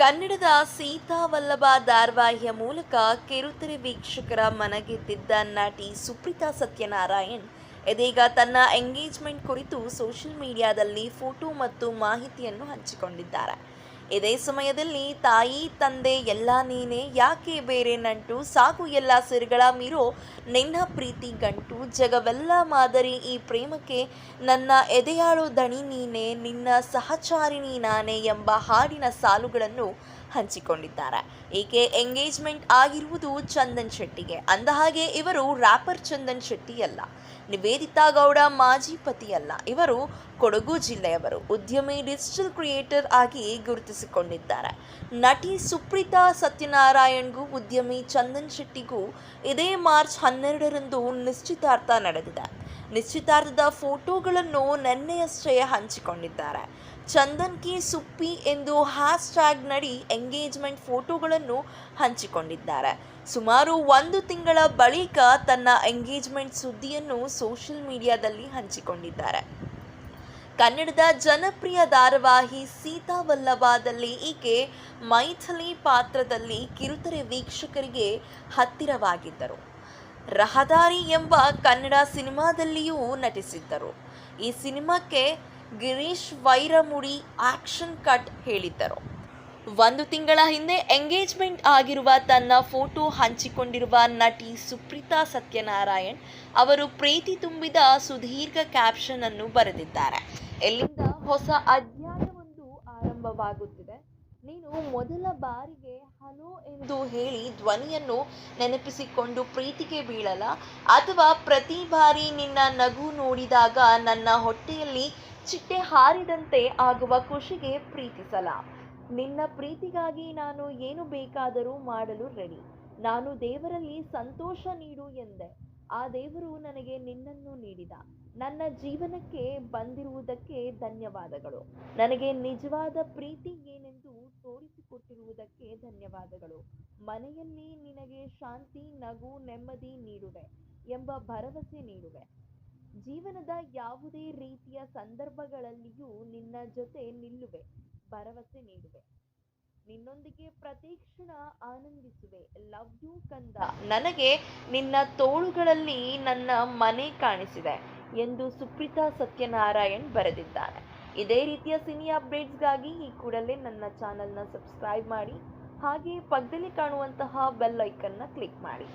ಕನ್ನಡದ ಸೀತಾವಲ್ಲಭ ಧಾರಾವಾಹಿಯ ಮೂಲಕ ಕಿರುತೆರೆ ವೀಕ್ಷಕರ ಮನಗೆದ್ದಿದ್ದ ನಟಿ ಸುಪ್ರೀತಾ ಸತ್ಯನಾರಾಯಣ್, ಇದೀಗ ತನ್ನ ಎಂಗೇಜ್ಮೆಂಟ್ ಕುರಿತು ಸೋಷಿಯಲ್ ಮೀಡಿಯಾದಲ್ಲಿ ಫೋಟೋ ಮತ್ತು ಮಾಹಿತಿಯನ್ನು ಹಂಚಿಕೊಂಡಿದ್ದಾರೆ. ಇದೇ ಸಮಯದಲ್ಲಿ ತಾಯಿ, ತಂದೆ ಎಲ್ಲ ನೀನೆ, ಯಾಕೆ ಬೇರೆ ನಂಟು ಸಾಕು ಎಲ್ಲ ಸಿರಿಗಳ ಮೀರೋ. ನಿನ್ನ ಪ್ರೀತಿ ಗಂಟು, ಜಗವೆಲ್ಲ ಮಾದರಿ ಈ ಪ್ರೇಮಕ್ಕೆ. ನನ್ನ ಎದೆಯಾಳು ದಣಿ ನೀನೆ, ನಿನ್ನ ಸಹಚಾರಿಣಿ ನಾನೇ ಎಂಬ ಹಾಡಿನ ಸಾಲುಗಳನ್ನು ಹಂಚಿಕೊಂಡಿದ್ದಾರೆ. ಈಕೆ ಎಂಗೇಜ್ಮೆಂಟ್ ಆಗಿರುವುದು ಚಂದನ್ ಶೆಟ್ಟಿಗೆ. ಅಂದಹಾಗೆ ಇವರು ರ್ಯಾಪರ್ ಚಂದನ್ ಶೆಟ್ಟಿ ಅಲ್ಲ ನಿವೇದಿತಾ ಗೌಡ ಮಾಜಿ ಪತಿಯಲ್ಲ. ಇವರು ಕೊಡಗು ಜಿಲ್ಲೆಯವರು. ಉದ್ಯಮಿ, ಡಿಜಿಟಲ್ ಕ್ರಿಯೇಟರ್ ಆಗಿ ಗುರುತಿಸಿಕೊಂಡಿದ್ದಾರೆ. ನಟಿ ಸುಪ್ರೀತಾ ಸತ್ಯನಾರಾಯಣ್ಗೂ ಉದ್ಯಮಿ ಚಂದನ್ ಶೆಟ್ಟಿಗೂ ಇದೇ ಮಾರ್ಚ್ ಹನ್ನೆರಡರಂದು ನಿಶ್ಚಿತಾರ್ಥ ನಡೆದಿದೆ. ನಿಶ್ಚಿತಾರ್ಥದ ಫೋಟೋಗಳನ್ನು ನೆನ್ನೆಯಷ್ಟೇ ಹಂಚಿಕೊಂಡಿದ್ದಾರೆ. ಚಂದನ್ ಕಿ ಸುಪ್ಪಿ ಎಂದು ಹ್ಯಾಶ್ ಟ್ಯಾಗ್ ನಡಿ ಎಂಗೇಜ್ಮೆಂಟ್ ಫೋಟೋಗಳನ್ನು ಹಂಚಿಕೊಂಡಿದ್ದಾರೆ. ಸುಮಾರು ಒಂದು ತಿಂಗಳ ಬಳಿಕ ತನ್ನ ಎಂಗೇಜ್ಮೆಂಟ್ ಸುದ್ದಿಯನ್ನು ಸೋಷಿಯಲ್ ಮೀಡಿಯಾದಲ್ಲಿ ಹಂಚಿಕೊಂಡಿದ್ದಾರೆ. ಕನ್ನಡದ ಜನಪ್ರಿಯ ಧಾರಾವಾಹಿ ಸೀತಾವಲ್ಲಭದಲ್ಲಿ ಈಕೆ ಮೈಥಲಿ ಪಾತ್ರದಲ್ಲಿ ಕಿರುತೆರೆ ವೀಕ್ಷಕರಿಗೆ ಹತ್ತಿರವಾಗಿದ್ದರು. ರಹದಾರಿ ಎಂಬ ಕನ್ನಡ ಸಿನಿಮಾದಲ್ಲಿಯೂ ನಟಿಸಿದ್ದರು. ಈ ಸಿನಿಮಾಕ್ಕೆ ಗಿರೀಶ್ ವೈರಮುಡಿ ಆಕ್ಷನ್ ಕಟ್ ಹೇಳಿದ್ದರು. ಒಂದು ತಿಂಗಳ ಹಿಂದೆ ಎಂಗೇಜ್ಮೆಂಟ್ ಆಗಿರುವ ತನ್ನ ಫೋಟೋ ಹಂಚಿಕೊಂಡಿರುವ ನಟಿ ಸುಪ್ರೀತಾ ಸತ್ಯನಾರಾಯಣ್ ಅವರು ಪ್ರೀತಿ ತುಂಬಿದ ಸುದೀರ್ಘ ಕ್ಯಾಪ್ಷನ್ ಅನ್ನು ಬರೆದಿದ್ದಾರೆ. ಎಲ್ಲಿಂದ ಹೊಸ ಅಧ್ಯಾಯವೊಂದು ಆರಂಭವಾಗುತ್ತಿದೆ. ನೀನು ಮೊದಲ ಬಾರಿಗೆ ಹಲೋ ಎಂದು ಹೇಳಿ ಧ್ವನಿಯನ್ನು ನೆನಪಿಸಿಕೊಂಡು ಪ್ರೀತಿಗೆ ಬೀಳಲ ಅಥವಾ ಪ್ರತಿ ಬಾರಿ ನಿನ್ನ ನಗು ನೋಡಿದಾಗ ನನ್ನ ಹೊಟ್ಟೆಯಲ್ಲಿ ಚಿಟ್ಟೆ ಹಾರಿದಂತೆ ಆಗುವ ಖುಷಿಗೆ ಪ್ರೀತಿಸಲ ನಿನ್ನ ಪ್ರೀತಿಗಾಗಿ ನಾನು ಏನು ಬೇಕಾದರೂ ಮಾಡಲು ರೆಡಿ ನಾನು ದೇವರಲ್ಲಿ ಸಂತೋಷ ನೀಡು ಎಂದೆ. ಆ ದೇವರು ನನಗೆ ನಿನ್ನನ್ನು ನೀಡಿದ. ನನ್ನ ಜೀವನಕ್ಕೆ ಬಂದಿರುವುದಕ್ಕೆ ಧನ್ಯವಾದಗಳು. ನನಗೆ ನಿಜವಾದ ಪ್ರೀತಿ ಏನೆಂದು ತೋರಿಸಿಕೊಟ್ಟಿರುವುದಕ್ಕೆ ಧನ್ಯವಾದಗಳು. ಮನೆಯಲ್ಲಿ ನಿನಗೆ ಶಾಂತಿ, ನಗು, ನೆಮ್ಮದಿ ನೀಡುವೆ ಎಂಬ ಭರವಸೆ ನೀಡುವೆ. ಜೀವನದ ಯಾವುದೇ ರೀತಿಯ ಸಂದರ್ಭಗಳಲ್ಲಿಯೂ ನಿನ್ನ ಜೊತೆ ನಿಲ್ಲುವೆ, ಭರವಸೆ ನೀಡುವೆ. ನಿನ್ನೊಂದಿಗೆ ಪ್ರತಿಕ್ಷಣ ಆನಂದಿಸುವೆ. ಲವ್ ಯು ಕಂದ. ನನಗೆ ನಿನ್ನ ತೋಳುಗಳಲ್ಲಿ ನನ್ನ ಮನೆ ಕಾಣಿಸಿದೆ ಎಂದು ಸುಪ್ರೀತಾ ಸತ್ಯನಾರಾಯಣ್ ಬರೆದಿದ್ದಾರೆ ಇದೇ ರೀತಿಯ ಸಿನಿ ಅಪ್ಡೇಟ್ಸ್ಗಾಗಿ ಈ ಕೂಡಲೇ ನನ್ನ ಚಾನಲ್ನ ಸಬ್ಸ್ಕ್ರೈಬ್ ಮಾಡಿ ಹಾಗೆ ಪಕ್ಕದಲ್ಲಿ ಕಾಣುವಂತಹ ಬೆಲ್ ಐಕನ್ನ ಕ್ಲಿಕ್ ಮಾಡಿ.